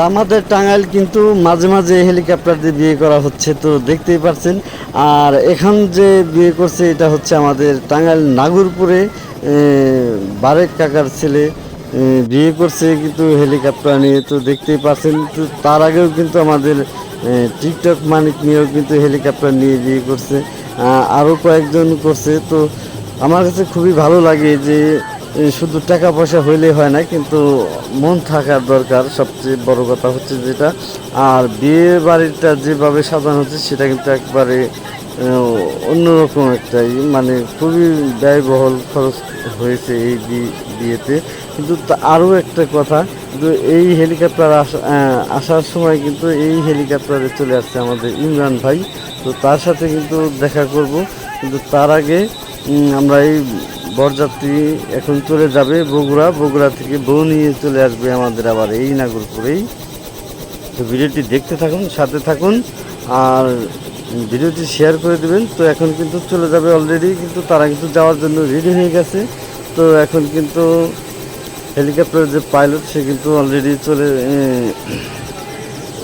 আমাদের টাঙ্গাইল কিন্তু মাঝে মাঝে হেলিকপ্টার দিয়ে বিয়ে করা হচ্ছে, তো দেখতেই পাচ্ছেন আর এখান যে বিয়ে করছে, এটা হচ্ছে আমাদের টাঙ্গাইল নাগরপুরে বারেক কাকার ছেলে বিয়ে করছে কিন্তু হেলিকপ্টার নিয়ে, তো দেখতেই পাচ্ছেন তো তার আগেও কিন্তু আমাদের টিকটক মানিক নিয়েও কিন্তু হেলিকপ্টার নিয়ে বিয়ে করছে আরও কয়েকজন করছে। তো আমার কাছে খুবই ভালো লাগে যে শুধু টাকা পয়সা হইলে হয় না, কিন্তু মন থাকার দরকার। সবচেয়ে বড় কথা হচ্ছে যেটা, আর বিয়ে বাড়িটা যেভাবে সাজানো হচ্ছে, সেটা কিন্তু একবারে অন্যরকম একটাই মানে খুবই ব্যয়বহুল খরচ হয়েছে এই বিয়েতে। কিন্তু আরও একটা কথা কিন্তু এই হেলিকপ্টার আসা- আসার সময় কিন্তু এই হেলিকপ্টারে চলে আসছে আমাদের ইমরান ভাই। তো তার সাথে কিন্তু দেখা করব। কিন্তু তার আগে আমরা এই বরযাত্রী এখন চলে যাবে বগুড়া। বগুড়া থেকে বউ নিয়ে চলে আসবে আমাদের আবার এই নাগরপুরেই। তো ভিডিওটি দেখতে থাকুন, সাথে থাকুন, আর ভিডিওটি শেয়ার করে দেবেন। তো এখন কিন্তু চলে যাবে অলরেডি কিন্তু তারা কিন্তু যাওয়ার জন্য রেডি হয়ে গেছে। তো এখন কিন্তু হেলিকপ্টারের যে পাইলট সে কিন্তু অলরেডি চলে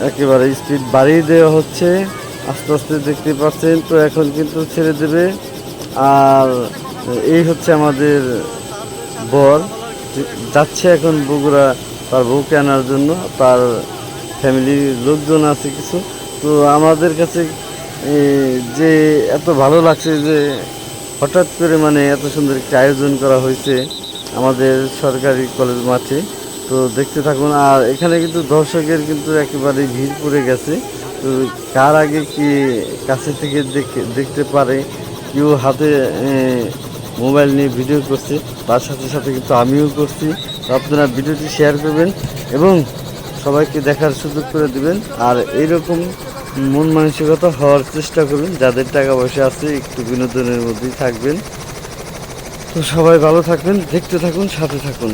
একেবারে স্পিড বাড়িয়ে দেওয়া হচ্ছে। আস্তে আস্তে দেখতে পাচ্ছেন, তো এখন কিন্তু ছেড়ে দেবে। আর এই হচ্ছে আমাদের বর। যাচ্ছে এখন বগুড়া তার বউকে আনার জন্য। তার ফ্যামিলির লোকজন আছে কিছু। তো আমাদের কাছে যে এত ভালো লাগছে যে হঠাৎ করে মানে এত সুন্দর একটি আয়োজন করা হয়েছে আমাদের সরকারি কলেজ মাঠে। তো দেখতে থাকুন, আর এখানে কিন্তু দর্শকের কিন্তু একেবারে ভিড় পড়ে গেছে। তো কার আগে কি কাছে থেকে দেখে, দেখতে পারে, কেউ হাতে মোবাইল নিয়ে ভিডিও করছে। তার সাথে সাথে কিন্তু আমিও করছি। আপনারা ভিডিওটি শেয়ার করবেন এবং সবাইকে দেখার সুযোগ করে দিবেন। আর এইরকম মন মানসিকতা হওয়ার চেষ্টা করবেন। যাদের টাকা পয়সা আছে, একটু বিনোদনের মধ্যেই থাকবেন। তো সবাই ভালো থাকবেন, দেখতে থাকুন, সাথে থাকুন।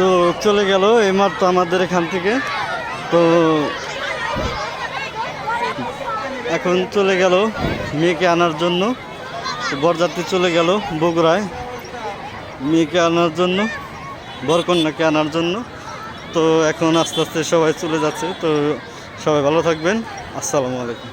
তো চলে গেল এইমাত্র আমাদের এখান থেকে। তো এখন চলে গেল মেয়েকে আনার জন্য। বরযাত্রী চলে গেল বগুড়ায় মেয়েকে আনার জন্য, বরকন্যাকে আনার জন্য। তো এখন আস্তে আস্তে সবাই চলে যাচ্ছে। তো সবাই ভালো থাকবেন। আসসালামু আলাইকুম।